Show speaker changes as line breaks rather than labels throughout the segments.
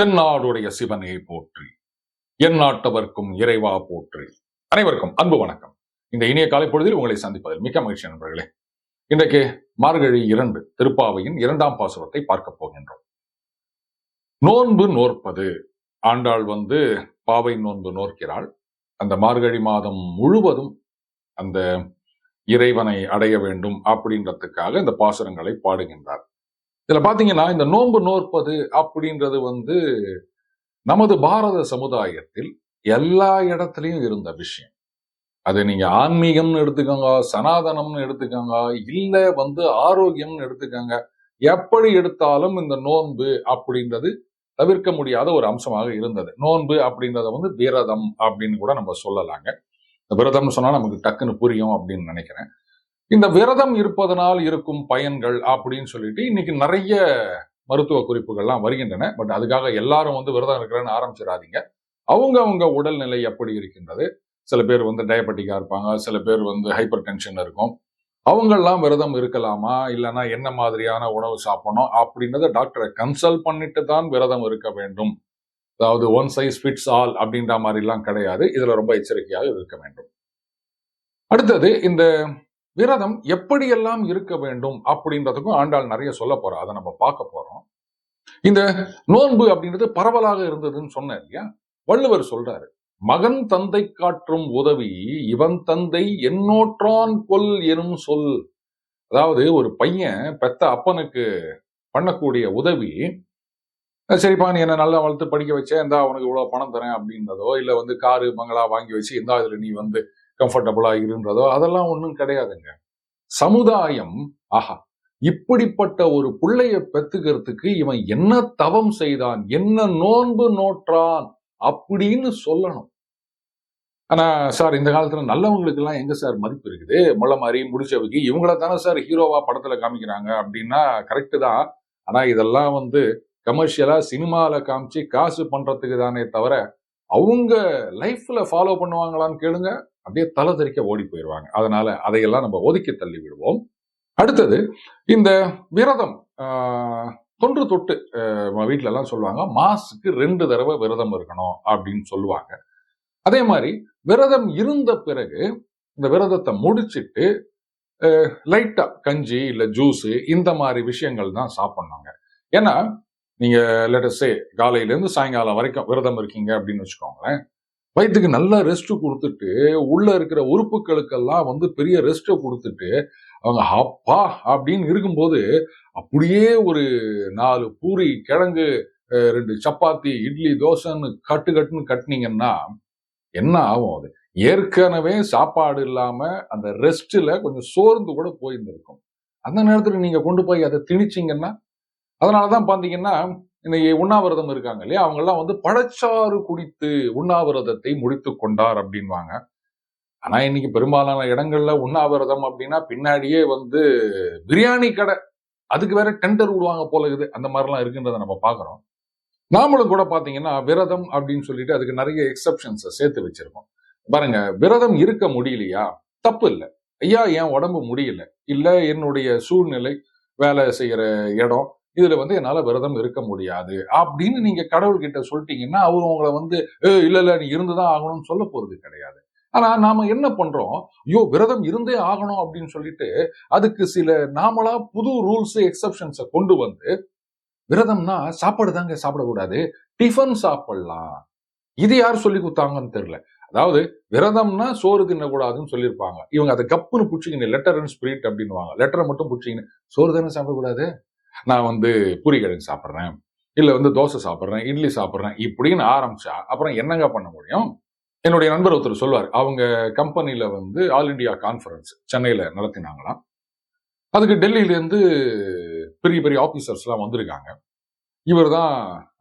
தென்னாடுடைய சிவனே போற்றி? என் நாட்டவர்க்கும் இறைவா போற்றி. அனைவருக்கும் அன்பு வணக்கம். இந்த இனிய காலை பொழுதில் உங்களை சந்திப்பதில் மிக்க மகிழ்ச்சி நண்பர்களே. இன்றைக்கு மார்கழி இரண்டு திருப்பாவையின் இரண்டாம் பாசுரத்தை பார்க்க போகின்றோம். நோன்பு நோற்பது. ஆண்டாள் வந்து பாவை நோன்பு நோக்கிறாள் அந்த மார்கழி மாதம் முழுவதும் அந்த இறைவனை அடைய வேண்டும் அப்படின்றதுக்காக இந்த பாசுரங்களை பாடுகின்றார். இதுல பாத்தீங்கன்னா இந்த நோன்பு நோற்பது அப்படின்றது வந்து நமது பாரத சமுதாயத்தில் எல்லா இடத்துலயும் இருந்த விஷயம். அது நீங்க ஆன்மீகம்னு எடுத்துக்கோங்க சனாதனம்னு எடுத்துக்கோங்க இல்லை வந்து ஆரோக்கியம்னு எடுத்துக்கோங்க. எப்படி எடுத்தாலும் இந்த நோன்பு அப்படின்றது தவிர்க்க முடியாத ஒரு அம்சமாக இருந்தது. நோன்பு அப்படின்றத வந்து விரதம் அப்படின்னு கூட நம்ம சொல்லலாங்க. விரதம்னு சொன்னா நமக்கு டக்குன்னு புரியும் அப்படின்னு நினைக்கிறேன். இந்த விரதம் இருப்பதனால் இருக்கும் பயன்கள் அப்படின்னு சொல்லிட்டு இன்னைக்கு நிறைய மருத்துவ குறிப்புகள்லாம் வருகின்றன. பட் அதுக்காக எல்லாரும் வந்து விரதம் இருக்கிறேன்னு ஆரம்பிச்சிடாதீங்க. அவங்க அவங்க உடல்நிலை எப்படி இருக்கின்றது? சில பேர் வந்து டயபெட்டிக்காக இருப்பாங்க. சில பேர் வந்து ஹைப்பர் டென்ஷன் இருக்கும். அவங்கெல்லாம் விரதம் இருக்கலாமா? இல்லைன்னா என்ன மாதிரியான உணவு சாப்பிடணும்? அப்படின்றத டாக்டரை கன்சல்ட் பண்ணிட்டு தான் விரதம் இருக்க வேண்டும். அதாவது ஒன் சைஸ் ஃபிட்ஸ் ஆல் அப்படின்ற மாதிரிலாம் கிடையாது. இதுல ரொம்ப எச்சரிக்கையாக இருக்க வேண்டும். அடுத்தது இந்த விரதம் எப்படியெல்லாம் இருக்க வேண்டும் அப்படின்றதுக்கும் ஆண்டாள் நிறைய சொல்ல போறோம் அதை நம்ம பார்க்க போறோம். இந்த நோன்பு அப்படின்றது பரவலாக இருந்ததுன்னு சொன்னேன் இல்லையா? வள்ளுவர் சொல்றாரு மகன் தந்தை காற்றும் உதவி இவன் தந்தை என்னோற்றான் கொல் எனும் சொல். அதாவது ஒரு பையன் பெத்த அப்பனுக்கு பண்ணக்கூடிய உதவி சரிப்பா நீ என்ன நல்லா வளர்த்து படிக்க வச்சேன் இந்தா உனக்கு இவ்வளவு பணம் தரேன் அப்படின்றதோ இல்ல வந்து காரு பங்களா வாங்கி வச்சு இந்தா இதுல நீ வந்து கம்ஃபர்டபுளா இருன்றதோ அதெல்லாம் ஒன்றும் கிடையாதுங்க. சமுதாயம் ஆஹா இப்படிப்பட்ட ஒரு பிள்ளைய பெத்துக்கிறதுக்கு இவன் என்ன தவம் செய்தான் என்ன நோன்பு நோற்றான் அப்படின்னு சொல்லணும். ஆனா சார் இந்த காலத்துல நல்லவங்களுக்கு எல்லாம் எங்க சார் மதிப்பு இருக்குது? முள்ள மாதிரி முடிச்சவைக்கு இவங்கள தானே சார் ஹீரோவா படத்துல காமிக்கிறாங்க அப்படின்னா கரெக்டு தான். ஆனா இதெல்லாம் வந்து கமர்ஷியலா சினிமால காமிச்சு காசு பண்றதுக்கு தானே தவிர அவங்க லைஃப்ல ஃபாலோ பண்ணுவாங்களான்னு கேளுங்க. அப்படியே தலை தெறிக்க ஓடி போயிடுவாங்க அதனால அதையெல்லாம் நம்ம ஒதுக்கி தள்ளி விடுவோம். அடுத்தது இந்த விரதம் ஆஹ், தொன்று தொட்டு ஆஹ், வீட்ல எல்லாம் சொல்லுவாங்க மாசுக்கு ரெண்டு தடவை விரதம் இருக்கணும் அப்படின்னு சொல்லுவாங்க. அதே மாதிரி விரதம் இருந்த பிறகு இந்த விரதத்தை முடிச்சிட்டு லைட்டா கஞ்சி இல்ல ஜூஸ் இந்த மாதிரி விஷயங்கள் தான் சாப்பிடணுங்க. ஏன்னா நீங்க லெட்டஸே காலையில இருந்து சாயங்காலம் வரைக்கும் விரதம் இருக்கீங்க அப்படின்னு வச்சுக்கோங்களேன் வயிற்றுக்கு நல்ல ரெஸ்ட் கொடுத்துட்டு உள்ள இருக்கிற உறுப்புகளுக்கெல்லாம் வந்து பெரிய ரெஸ்ட்டை கொடுத்துட்டு அவங்க அப்பா அப்படின்னு இருக்கும்போது அப்படியே ஒரு நாலு பூரி கிழங்கு ரெண்டு சப்பாத்தி இட்லி தோசைன்னு கட்டு கட்டுன்னு கட்டுனீங்கன்னா என்ன ஆகும் அது? ஏற்கனவே சாப்பாடு இல்லாம அந்த ரெஸ்ட்ல கொஞ்சம் சோர்ந்து கூட போயிருந்திருக்கும். அந்த நேரத்துல நீங்க கொண்டு போய் அதை திணிச்சீங்கன்னா அதனாலதான் பாத்தீங்கன்னா இன்னைக்கு உண்ணாவிரதம் இருக்காங்க இல்லையா? அவங்கெல்லாம் வந்து பழச்சாறு குடித்து உண்ணாவிரதத்தை முடித்து கொண்டார் அப்படின்வாங்க. ஆனா இன்னைக்கு பெரும்பாலான இடங்கள்ல உண்ணாவிரதம் அப்படின்னா பின்னாடியே வந்து பிரியாணி கடை. அதுக்கு வேற டெண்டர் விடுவாங்க போல இருக்குது. அந்த மாதிரிலாம் இருக்குன்றதை நம்ம பார்க்குறோம். நாமளும் கூட பார்த்தீங்கன்னா விரதம் அப்படின்னு சொல்லிட்டு அதுக்கு நிறைய எக்ஸப்ஷன்ஸை சேர்த்து வச்சிருக்கோம். பாருங்க விரதம் இருக்க முடியலையா? தப்பு இல்லை. ஐயா என் உடம்பு முடியல. இல்லை என்னுடைய சூழ்நிலை வேலை செய்கிற இடம் இதுல வந்து என்னால விரதம் இருக்க முடியாது அப்படின்னு நீங்க கடவுள்கிட்ட சொல்லிட்டீங்கன்னா அவர் உங்களை வந்து இல்ல இல்ல நீ இருந்துதான் ஆகணும்னு சொல்ல போறது கிடையாது. ஆனா நாம என்ன பண்றோம்? ஐயோ விரதம் இருந்தே ஆகணும் அப்படின்னு சொல்லிட்டு அதுக்கு சில நாமளா புது ரூல்ஸ் எக்ஸப்ஷன்ஸை கொண்டு வந்து விரதம்னா சாப்பாடு தாங்க சாப்பிடக்கூடாது டிஃபன் சாப்பிடலாம். இது யார் சொல்லி கொடுத்தாங்கன்னு தெரியல. அதாவது விரதம்னா சோறு தின்னக்கூடாதுன்னு சொல்லியிருப்பாங்க. இவங்க அதை கப்புன்னு புடிச்சிக்கின்னு லெட்டர் அண்ட் ஸ்பிரிட் அப்படின்னுவாங்க. லெட்டரை மட்டும் புடிச்சிக்கின்னு சோறு தானே சாப்பிடக்கூடாது? நான் வந்து பூரிக்கிழங்கு சாப்பிட்றேன் இல்ல வந்து தோசை சாப்பிட்றேன் இட்லி சாப்பிட்றேன் இப்படின்னு ஆரம்பிச்சா அப்புறம் என்னங்க பண்ண முடியும்? என்னுடைய நண்பர் ஒருத்தர் சொல்வார் அவங்க கம்பெனில வந்து ஆல் இண்டியா கான்ஃபரன்ஸ் சென்னையில நடத்தினாங்களாம். அதுக்கு டெல்லியில இருந்து பெரிய பெரிய ஆஃபீஸர்ஸ்லாம் வந்திருக்காங்க. இவர் தான்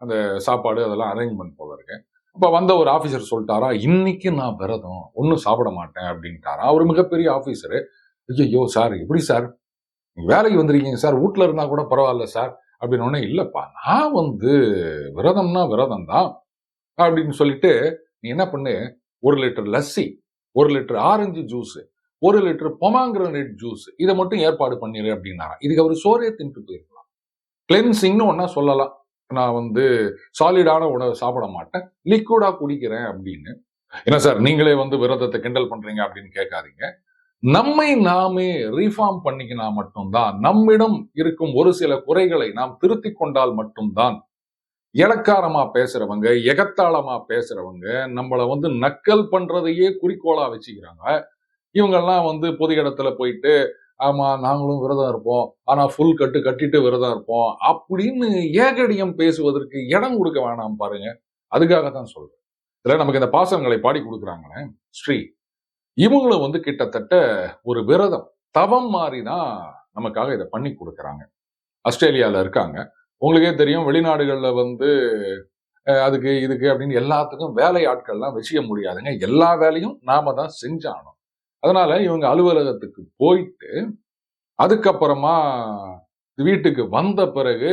அந்த சாப்பாடு அதெல்லாம் அரேஞ்ச்மெண்ட் போல இருக்கு அப்ப வந்த ஒரு ஆஃபீஸர் சொல்லிட்டாரா இன்னைக்கு நான் விரதம் ஒன்றும் சாப்பிட மாட்டேன் அப்படின்ட்டாரா. அவர் மிகப்பெரிய ஆஃபீஸரு ஐயோ சார் எப்படி சார் வேலைக்கு வந்திருக்கீங்க சார். வீட்ல இருந்தா கூட பரவாயில்ல சார். அப்படின்னு உடனே இல்லைப்பா நான் வந்து விரதம்னா விரதம் தான் அப்படின்னு சொல்லிட்டு நீ என்ன பண்ணு? ஒரு லிட்டர் லஸ்ஸி ஒரு லிட்டர் ஆரஞ்சு ஜூஸு ஒரு லிட்டர் பொமாங்கிரனேட் ஜூஸ் இதை மட்டும் ஏற்பாடு பண்ணிடு அப்படின்னாரா. இதுக்கு அவர் சோறே தின்ட்டு போயிருக்கலாம். கிளென்சிங்னு ஒன்றா சொல்லலாம். நான் வந்து சாலிடான உணவை சாப்பிட மாட்டேன். லிக்விடாக குடிக்கிறேன் அப்படின்னு. என்ன சார் நீங்களே வந்து விரதத்தை கிண்டல் பண்றீங்க அப்படின்னு கேட்காதீங்க. நம்மை நாமே ரீஃபார்ம் பண்ணிக்கினா மட்டும்தான் நம்மிடம் இருக்கும் ஒரு சில குறைகளை நாம் திருத்தி கொண்டால் மட்டும்தான் இலக்காரமா பேசுறவங்க எகத்தாளமா பேசுறவங்க நம்மள வந்து நக்கல் பண்றதையே குறிக்கோளா வச்சுக்கிறாங்க. இவங்கெல்லாம் வந்து பொது இடத்துல போயிட்டு ஆமா நாங்களும் விரதம் இருப்போம். ஆனா ஃபுல் கட்டு கட்டிட்டு விரதம் இருப்போம். அப்படின்னு ஏகடியம் பேசுவதற்கு இடம் கொடுக்க வேணாம் பாருங்க. அதுக்காக தான் சொல்றேன். இதுல நமக்கு இந்த பாசங்களை பாடி கொடுக்குறாங்களே ஸ்ரீ இவங்களும் வந்து கிட்டத்தட்ட ஒரு விரதம். தவம் மாதிரி தான் நமக்காக இதை பண்ணி கொடுக்குறாங்க. ஆஸ்திரேலியாவில் இருக்காங்க. உங்களுக்கே தெரியும் வெளிநாடுகளில் வந்து அதுக்கு இதுக்கு அப்படின்னு எல்லாத்துக்கும் வேலை ஆட்கள்லாம் வச்சுக்க முடியாதுங்க. எல்லா வேலையும் நாம தான் செஞ்சானோம் அதனால இவங்க அலுவலகத்துக்கு போயிட்டு அதுக்கப்புறமா வீட்டுக்கு வந்த பிறகு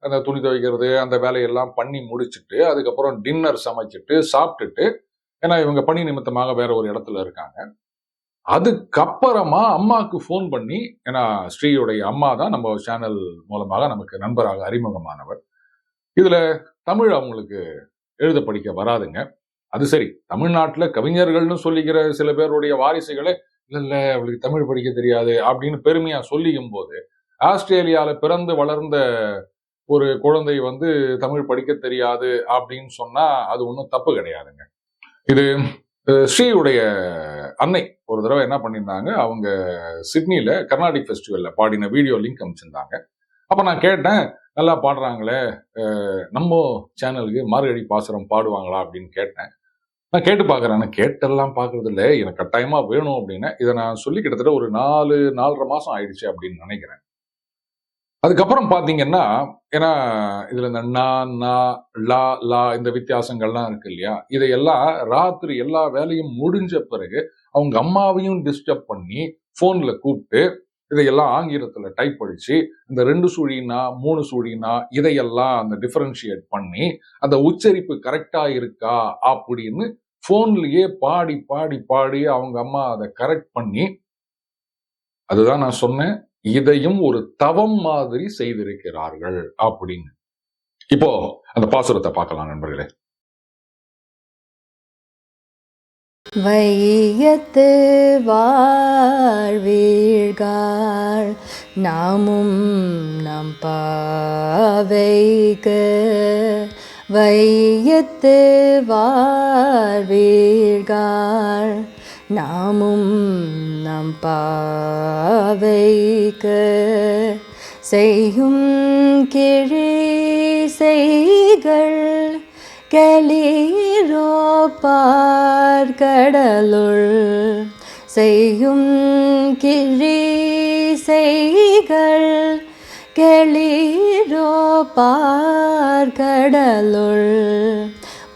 அந்த துணி துவைக்கிறது அந்த வேலையெல்லாம் பண்ணி முடிச்சுட்டு அதுக்கப்புறம் டின்னர் சமைச்சிட்டு சாப்பிட்டுட்டு ஏன்னா இவங்க பணி நிமித்தமாக வேற ஒரு இடத்துல இருக்காங்க. அதுக்கப்புறமா அம்மாவுக்கு ஃபோன் பண்ணி ஏன்னா ஸ்ரீயுடைய அம்மா தான் நம்ம சேனல் மூலமாக நமக்கு நண்பராக அறிமுகமானவர். இதில் தமிழ் அவங்களுக்கு எழுத படிக்க வராதுங்க. அது சரி தமிழ்நாட்டில் கவிஞர்கள்னு சொல்லிக்கிற சில பேருடைய வாரிசுகளே இல்லை இல்லை அவளுக்கு தமிழ் படிக்க தெரியாது அப்படின்னு பெருமையாக சொல்லிக்கும் போது ஆஸ்திரேலியாவில் பிறந்து வளர்ந்த ஒரு குழந்தை வந்து தமிழ் படிக்க தெரியாது அப்படின்னு சொன்னால் அது ஒன்றும் தப்பு கிடையாதுங்க. இது ஸ்ரீயுடைய அன்னை. ஒரு தடவை என்ன பண்ணியிருந்தாங்க அவங்க சிட்னியில் கர்நாடிக் ஃபெஸ்டிவலில் பாடின வீடியோ லிங்க் அமைச்சிருந்தாங்க அப்போ நான் கேட்டேன் நல்லா பாடுறாங்களே நம்ம சேனலுக்கு மார்கழி பாசுரம் பாடுவாங்களா அப்படின்னு கேட்டேன். நான் கேட்டு பார்க்கறேன் கேட்டெல்லாம் பார்க்கறது இல்லை எனக்கு கட்டாயமாக வேணும் அப்படின்னு இதை நான் சொல்லி கிட்டத்தட்ட ஒரு நாலு நாலரை மாதம் ஆயிடுச்சு அப்படின்னு நினைக்கிறேன். அதுக்கப்புறம் பார்த்தீங்கன்னா ஏன்னா இதுல இந்த நா நா லா லா இந்த வித்தியாசங்கள்லாம் இருக்கு இல்லையா? இதையெல்லாம் ராத்திரி எல்லா வேலையும் முடிஞ்ச பிறகு அவங்க அம்மாவையும் டிஸ்டர்ப் பண்ணி ஃபோனில் கூப்பிட்டு இதையெல்லாம் ஆங்கிலத்தில் டைப் அடிச்சு இந்த ரெண்டு சுழினா மூணு சுழினா இதையெல்லாம் அந்த டிஃபரன்ஷியேட் பண்ணி அந்த உச்சரிப்பு கரெக்டாக இருக்கா? அப்படின்னு ஃபோன்லேயே பாடி பாடி பாடி அவங்க அம்மா அதை கரெக்ட் பண்ணி அதுதான் நான் சொன்னேன். இதையும் ஒரு தவம் மாதிரி செய்திருக்கிறார்கள் அப்படின்னு. இப்போ அந்த பாசுரத்தை பார்க்கலாம் நண்பர்களே.
வையத்து வாழ்வீழ்காள் நாமும் நம் பாவைக்கு. வையத்து வாழ்வீழ்காள் நாமும் நம் பாவைக்க செய்யும் கிழி செய்கள் களிரோ பார்க்கடலுள் செய்யும் கிழி செய்கள் களிரோ பார்க்கடலுள்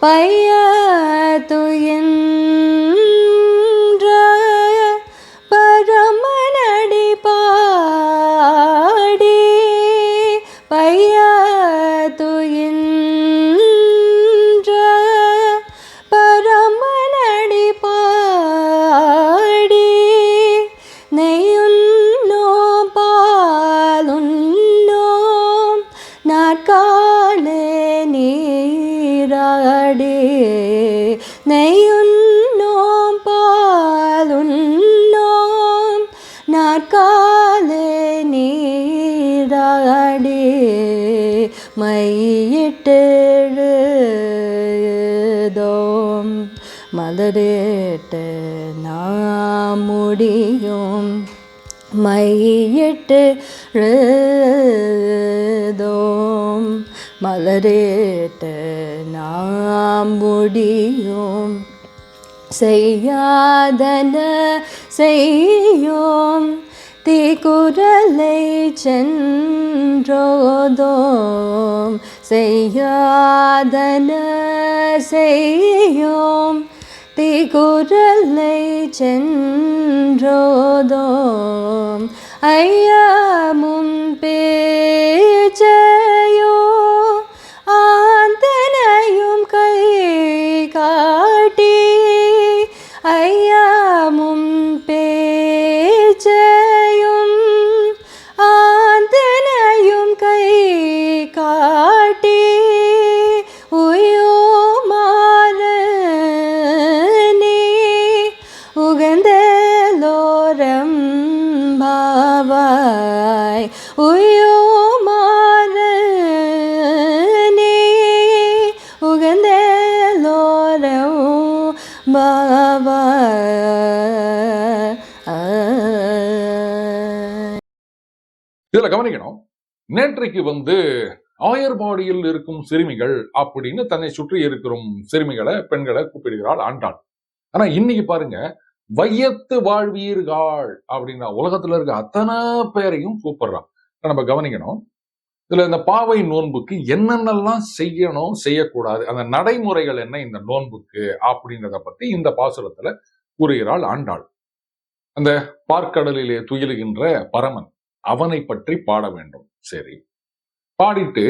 பைய துயின் நெய்யுண்ணோம் பாலுண்ணோம் நாற்காலே நாட்காலே நீராடி மையிட்டெழுதோம். மலரிட்டு நாம் முடியும் மையிட்டு எழுதோம் மலரேட்ட நாம் முடியும். செய்யாதன செய்யோம். தீக்குரலை சென்றோதோம். செய்யாதன செய்யோம். தீக்குரலை சென்றோதோம். ஐயமும் பேச்சையோ மாட்டே உயோ மாறனே உகந்தலோரம் பாவாய். உயோ மாறனே உகந்தலோரம் பாவாய்.
இதில் கவனிக்கணும். நேற்றைக்கு வந்து ஆயர்பாடியில் இருக்கும் சிறுமிகள் அப்படின்னு தன்னை சுற்றி இருக்கிற சிறுமிகளை பெண்களை கூப்பிடுகிறாள் ஆண்டாள். ஆனா இன்னைக்கு பாருங்க வையத்து வாழ்வீர்கள் அப்படின்னா உலகத்துல இருக்க அத்தனை பேரையும் கூப்பிடுறான். நம்ம கவனிக்கணும் இதுல இந்த பாவை நோன்புக்கு என்னென்னலாம் செய்யணும் செய்யக்கூடாது அந்த நடைமுறைகள் என்ன இந்த நோன்புக்கு அப்படின்றத பத்தி இந்த பாசுரத்துல கூறுகிறாள் ஆண்டாள். அந்த பார்க்கடலிலே துயிலுகின்ற பரமன் அவனை பற்றி பாட வேண்டும். சரி. பாடிட்டு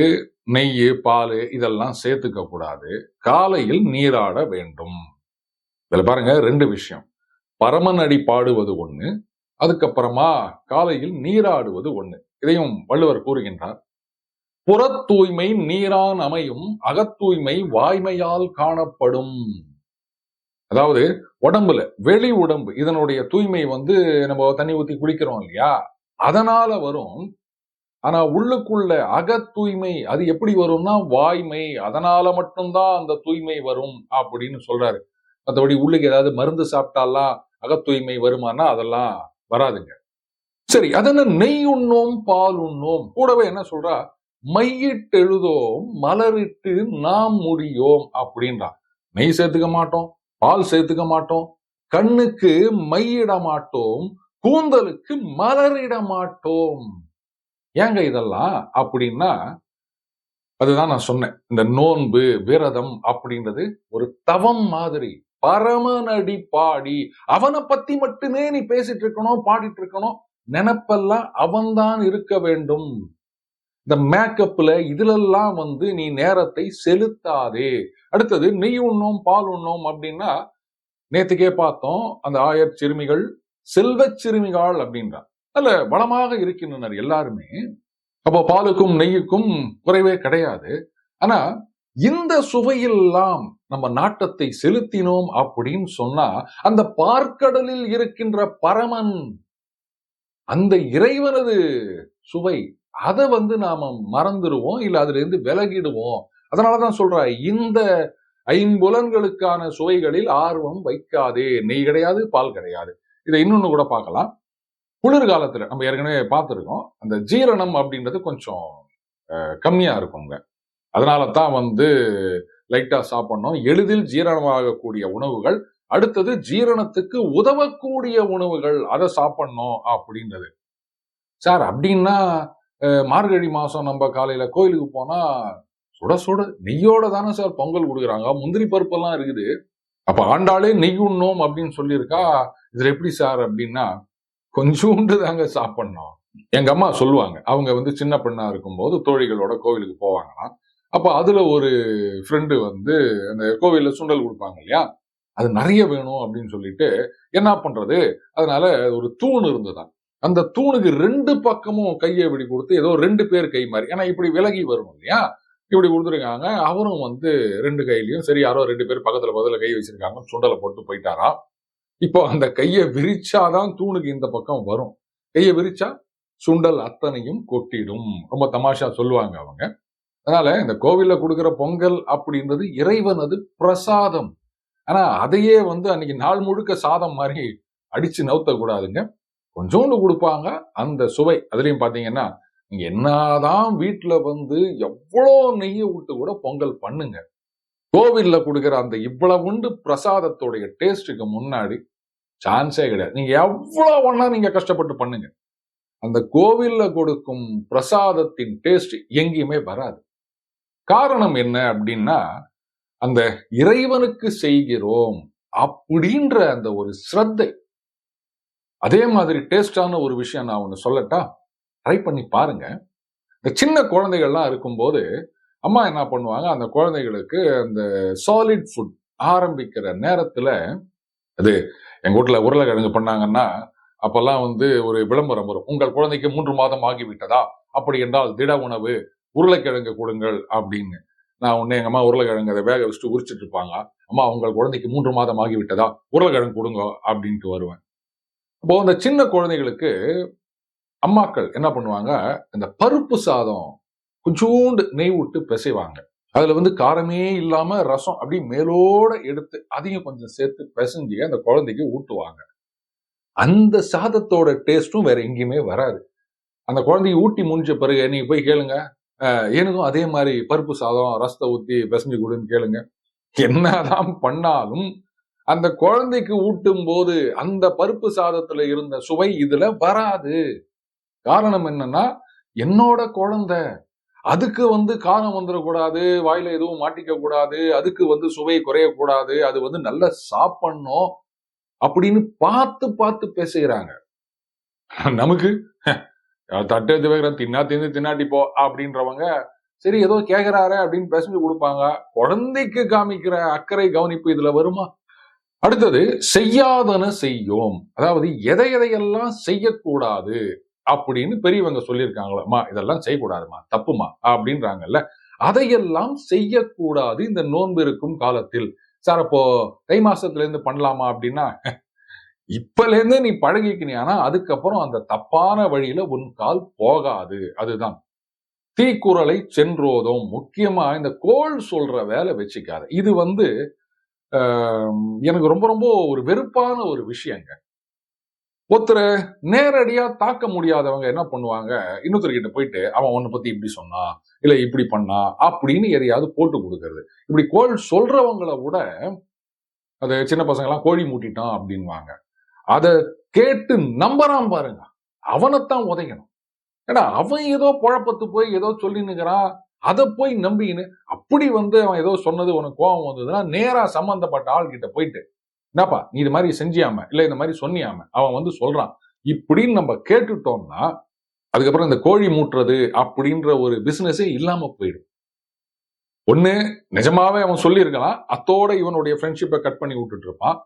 நெய் பால் இதெல்லாம் சேர்த்துக்க கூடாது. காலையில் நீராட வேண்டும். இதுல பாருங்க ரெண்டு விஷயம். பரமன் அடி பாடுவது ஒண்ணு அதுக்கப்புறமா காலையில் நீராடுவது ஒண்ணு. இதையும் வள்ளுவர் கூறுகின்றார். புற தூய்மை நீரான் அமையும் அகத்தூய்மை வாய்மையால் காணப்படும். அதாவது உடம்புல வெளி உடம்பு இதனுடைய தூய்மை வந்து நம்ம தண்ணி ஊத்தி குளிக்கிறோம் இல்லையா? அதனால வரும் ஆனா உள்ளுக்குள்ள அக தூய்மை அது எப்படி வரும்னா வாய்மை அதனால மட்டும்தான் அந்த தூய்மை வரும் அப்படின்னு சொல்றாரு. மற்றபடி உள்ளுக்கு ஏதாவது மருந்து சாப்பிட்டாலாம் அக தூய்மை வருமானா அதெல்லாம் வராதுங்க. சரி அதென்ன நெய் உண்ணோம் பால் உண்ணோம்? கூடவே என்ன சொல்றா? மையிட்டு எழுதோம் மலரிட்டு நாம் முடியோம் அப்படின்றான் நெய் சேர்த்துக்க மாட்டோம் பால் சேர்த்துக்க மாட்டோம் கண்ணுக்கு மையிட மாட்டோம் கூந்தலுக்கு மலரிட மாட்டோம் ஏங்க இதெல்லாம் அப்படின்னா அதுதான் நான் சொன்னேன். இந்த நோன்பு விரதம் அப்படின்றது ஒரு தவம் மாதிரி பரமநடி பாடி அவனை பத்தி மட்டுமே நீ பேசிட்டு இருக்கணும் பாடிட்டு இருக்கணும் நினப்பெல்லாம் அவன்தான் இருக்க வேண்டும். இந்த மேக்கப்ல இதுலெல்லாம் வந்து நீ நேரத்தை செலுத்தாதே. அடுத்தது நெய் உண்ணோம் பால் உண்ணோம் அப்படின்னா நேத்துக்கே பார்த்தோம் அந்த ஆயர் சிறுமிகள் செல்வச் சிறுமிகள் அப்படின்றான் அல்ல வளமாக இருக்கின்றனர் எல்லாருமே. அப்போ பாலுக்கும் நெய்யுக்கும் குறைவே கிடையாது. ஆனா இந்த சுவையெல்லாம் நம்ம நாட்டத்தை செலுத்தினோம் அப்படின்னு சொன்னா அந்த பார்க்கடலில் இருக்கின்ற பரமன் அந்த இறைவனது சுவை அதை வந்து நாம மறந்துடுவோம் இல்ல அதுல இருந்து விலகிடுவோம் அதனாலதான் சொல்ற இந்த ஐம்புலன்களுக்கான சுவைகளில் ஆர்வம் வைக்காதே நெய் கிடையாது பால் கிடையாது. இதை இன்னொன்னு கூட பார்க்கலாம். குளிர்காலத்துல நம்ம ஏற்கனவே பார்த்துருக்கோம். அந்த ஜீரணம் அப்படின்றது கொஞ்சம் அஹ், கம்மியா இருக்குங்க. அதனால தான் வந்து லைட்டா சாப்பிடணும். எளிதில் ஜீரணமாகக்கூடிய உணவுகள் அடுத்தது ஜீரணத்துக்கு உதவக்கூடிய உணவுகள் அதை சாப்பிடணும் அப்படின்றது. சார் அப்படின்னா அஹ், மார்கழி மாசம் நம்ம காலையில கோயிலுக்கு போனா சுட சுட நெய்யோட தானே சார் பொங்கல் கொடுக்குறாங்க. முந்திரி பருப்பெல்லாம் இருக்குது. அப்ப ஆண்டாளே நெய் உண்ணோம் அப்படின்னு சொல்லியிருக்கா. இதுல எப்படி சார் அப்படின்னா கொஞ்சோண்டு தாங்க சாப்பிட்ணும். எங்க அம்மா சொல்லுவாங்க. அவங்க வந்து சின்ன பெண்ணா இருக்கும்போது தோழிகளோட கோவிலுக்கு போவாங்களாம். அப்போ அதுல ஒரு ஃப்ரெண்டு வந்து அந்த கோவிலில் சுண்டல் கொடுப்பாங்க இல்லையா? அது நிறைய வேணும் அப்படின்னு சொல்லிட்டு என்ன பண்றது? அதனால ஒரு தூண் இருந்ததாம். அந்த தூணுக்கு ரெண்டு பக்கமும் கையை இப்படி கொடுத்து ஏதோ ரெண்டு பேர் கை மாதிரி ஏன்னா இப்படி விலகி வரும் இல்லையா? இப்படி கொடுத்துருக்காங்க. அவரும் வந்து ரெண்டு கையிலையும் சரி யாரோ ரெண்டு பேர் பக்கத்துல பக்கத்துல கை வச்சிருக்காங்க சுண்டலை போட்டு போயிட்டாராம். இப்போ அந்த கையை விரிச்சாதான் தூணுக்கு இந்த பக்கம் வரும். கையை விரிச்சா சுண்டல் அத்தனையும் கொட்டிடும். ரொம்ப தமாஷா சொல்லுவாங்க அவங்க. அதனால இந்த கோவில்ல கொடுக்குற பொங்கல் அப்படின்றது இறைவனது பிரசாதம். ஆனா அதையே வந்து அன்னைக்கு நாள் முழுக்க சாதம் மாதிரி அடிச்சு நவுத்த கூடாதுங்க. கொஞ்சோண்டு கொடுப்பாங்க. அந்த சுவை அதுலயும் பாத்தீங்கன்னா நீங்க என்னதான் வீட்டுல வந்து எவ்வளோ நெய்யை விட்டு கூட பொங்கல் பண்ணுங்க. கோவில்ல கொடுக்குற அந்த இவ்வளவுண்டு பிரசாதத்துடைய டேஸ்ட்டுக்கு முன்னாடி சான்ஸே கிடையாது. நீங்க எவ்வளோ ஒன்றா நீங்க கஷ்டப்பட்டு பண்ணுங்க. அந்த கோவில்ல கொடுக்கும் பிரசாதத்தின் டேஸ்ட் எங்கேயுமே வராது. காரணம் என்ன அப்படின்னா அந்த இறைவனுக்கு செய்கிறோம் அப்படின்ற அந்த ஒரு ஸ்ரத்தை. அதே மாதிரி டேஸ்டான ஒரு விஷயம் நான் ஒன்று சொல்லட்டா? ட்ரை பண்ணி பாருங்க. இந்த சின்ன குழந்தைகள்லாம் இருக்கும்போது அம்மா என்ன பண்ணுவாங்க அந்த குழந்தைகளுக்கு அந்த சாலிட் ஃபுட் ஆரம்பிக்கிற நேரத்தில் அது எங்கள் வீட்டில் உருளைக்கிழங்கு பண்ணாங்கன்னா அப்போல்லாம் வந்து ஒரு விளம்பரம் வரும். உங்கள் குழந்தைக்கு மூன்று மாதம் ஆகிவிட்டதா? அப்படி என்றால் திட உணவு உருளைக்கிழங்கு கொடுங்கள் அப்படின்னு. நான் உடனே எங்கள் அம்மா உருளைக்கிழங்கு அதை வேக வச்சுட்டு உரிச்சிட்டு இருப்பாங்க. அம்மா உங்கள் குழந்தைக்கு மூன்று மாதம் ஆகிவிட்டதா? உருளைக்கிழங்கு கொடுங்க அப்படின்ட்டு வருவேன். அப்போது அந்த சின்ன குழந்தைகளுக்கு அம்மாக்கள் என்ன பண்ணுவாங்க இந்த பருப்பு சாதம் கொஞ்சோண்டு நெய் விட்டு பிசைவாங்க. அதுல வந்து காரமே இல்லாமல் ரசம் அப்படி மேலோட எடுத்து அதையும் கொஞ்சம் சேர்த்து பிசைஞ்சு அந்த குழந்தைக்கு ஊட்டுவாங்க. அந்த சாதத்தோட டேஸ்ட்டும் வேற எங்கேயுமே வராது. அந்த குழந்தைக்கு ஊட்டி முடிஞ்ச பிறகு நீங்கள் போய் கேளுங்க. அஹ் எனக்கும் அதே மாதிரி பருப்பு சாதம் ரசத்தை ஊற்றி பிசைஞ்சு கொடுன்னு கேளுங்க. என்னதான் பண்ணாலும் அந்த குழந்தைக்கு ஊட்டும் போது அந்த பருப்பு சாதத்துல இருந்த சுவை இதுல வராது. காரணம் என்னன்னா என்னோட குழந்தை அதுக்கு வந்து காரம் வந்துடக்கூடாது வாயில எதுவும் மாட்டிக்க கூடாது அதுக்கு வந்து சுவை குறையக்கூடாது அது வந்து நல்லா சாப்பிடணும் அப்படின்னு பார்த்து பார்த்து பேசுகிறாங்க. நமக்கு தட்டு எடுத்து வைக்கிறேன் தின்னா தின்னு தின்னாட்டி போ அப்படின்றவங்க சரி ஏதோ கேட்கிறாரு அப்படின்னு பேசஞ்சு கொடுப்பாங்க. குழந்தைக்கு காமிக்கிற அக்கறை கவனிப்பு இதுல வருமா? அடுத்தது செய்யாதன செய்யும். அதாவது எதை எதையெல்லாம் செய்யக்கூடாது? அப்படின்னு பெரியவங்க சொல்லியிருக்காங்களம்மா இதெல்லாம் செய்யக்கூடாதுமா தப்புமா அப்படின்றாங்கல்ல. அதையெல்லாம் செய்யக்கூடாது இந்த நோன்பு இருக்கும் காலத்தில். சார் அப்போ தை மாசத்துல இருந்து பண்ணலாமா? அப்படின்னா இப்பலேருந்து நீ பழகிக்கினியானா அதுக்கப்புறம் அந்த தப்பான வழியில உன் கால் போகாது. அதுதான். தீக்குறளை சென்றோதும். முக்கியமா இந்த கோள் சொல்ற வேலை வச்சுக்காத. இது வந்து ஆஹ், எனக்கு ரொம்ப ரொம்ப ஒரு வெறுப்பான ஒரு விஷயங்க. ஒருத்தரை நேரடியா தாக்க முடியாதவங்க என்ன பண்ணுவாங்க? இன்னொருத்தர்கிட்ட போயிட்டு அவன் உன்னை பத்தி இப்படி சொன்னா இல்ல இப்படி பண்ணா அப்படின்னு எதையாவது போட்டு கொடுக்கறது. இப்படி கோள் சொல்றவங்கள விட அது சின்ன பசங்க எல்லாம் கோழி மூட்டிட்டான் அப்படின்வாங்க அதை கேட்டு நம்பறான் பாருங்க. அவனைத்தான் உதைக்கணும். ஏன்னா அவன் ஏதோ குழப்பத்து போய் ஏதோ சொல்லினுக்கிறான் அதை போய் நம்பின்னு அப்படி வந்து அவன் ஏதோ சொன்னது உனக்கு கோபம் வந்ததுன்னா நேரா சம்பந்தப்பட்ட ஆள்கிட்ட போயிட்டு என்னப்பா நீ இது மாதிரி செஞ்சியாம இல்ல இந்த மாதிரி சொன்னியாம அவன் வந்து சொல்றான். இப்படின்னு நம்ம கேட்டுட்டோம்னா அதுக்கப்புறம் இந்த கோழி மூட்டுறது அப்படின்ற ஒரு பிசினஸே இல்லாம போயிடும். ஒண்ணு நிஜமாவே அவன் சொல்லியிருக்கலாம். அத்தோட இவனுடைய ஃப்ரெண்ட்ஷிப்பை கட் பண்ணி விட்டுட்டு இருப்பான்.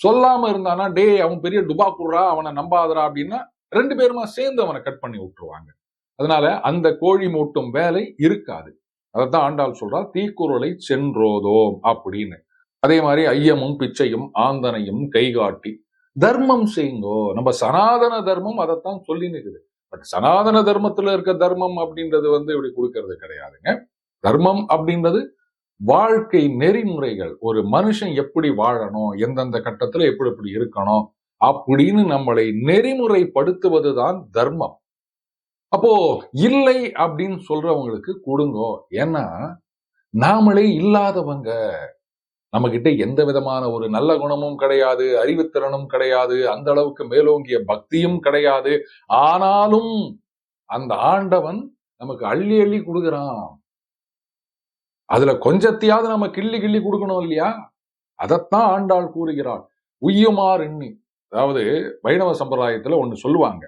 சொல்லாம இருந்தானா டேய் அவன் பெரிய டுபா குடுறா அவனை நம்பாதரா அப்படின்னா ரெண்டு பேருமா சேர்ந்து அவனை கட் பண்ணி விட்டுருவாங்க. அதனால அந்த கோழி மூட்டும் வேலை இருக்காது. அதைத்தான் ஆண்டாள் சொல்றா தீக்குறளை சென்றோதோம் அப்படின்னு. அதே மாதிரி ஐயமும் பிச்சையும் ஆந்தனையும் கைகாட்டி தர்மம் செய்யுங்கோ. நம்ம சனாதன தர்மம் அதைத்தான் சொல்லி நிற்குது பட் சனாதன தர்மத்துல இருக்க தர்மம் அப்படின்றது வந்து இப்படி கொடுக்கறது கிடையாதுங்க. தர்மம் அப்படின்றது வாழ்க்கை நெறிமுறைகள். ஒரு மனுஷன் எப்படி வாழணும் எந்தெந்த கட்டத்துல எப்படி எப்படி இருக்கணும் அப்படின்னு நம்மளை நெறிமுறைப்படுத்துவதுதான் தர்மம். அப்போ இல்லை அப்படின்னு சொல்றவங்களுக்கு கொடுங்கோ. ஏன்னா நாமளே இல்லாதவங்க. நம்ம கிட்ட எந்த விதமான ஒரு நல்ல குணமும் கிடையாது அறிவுத்திறனும் கிடையாது அந்த அளவுக்கு மேலோங்கிய பக்தியும் கிடையாது. ஆனாலும் அந்த ஆண்டவன் நமக்கு அள்ளி அள்ளி கொடுக்குறான். அதுல கொஞ்சத்தையாவது நம்ம கிள்ளி கிள்ளி கொடுக்கணும் இல்லையா? அதைத்தான் ஆண்டாள் கூறுகிறாள். உய்யுமார் எண்ணி அதாவது வைணவ சம்பிரதாயத்துல ஒண்ணு சொல்லுவாங்க.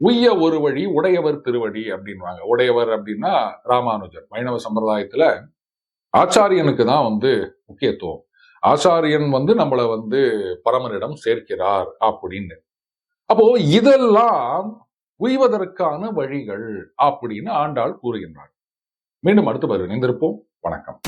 உய்ய ஒரு வழி உடையவர் திருவடி அப்படின்வாங்க உடையவர் அப்படின்னா ராமானுஜர். வைணவ சம்பிரதாயத்துல ஆச்சாரியனுக்கு தான் வந்து முக்கியத்துவம். ஆச்சாரியன் வந்து நம்மளை வந்து பரமனிடம் சேர்க்கிறார் அப்படின்னு. அப்போ இதெல்லாம் உய்வதற்கான வழிகள் அப்படின்னு ஆண்டாள் கூறுகின்றார் மீண்டும் அடுத்து பதிவு இணைந்திருப்போம். வணக்கம்.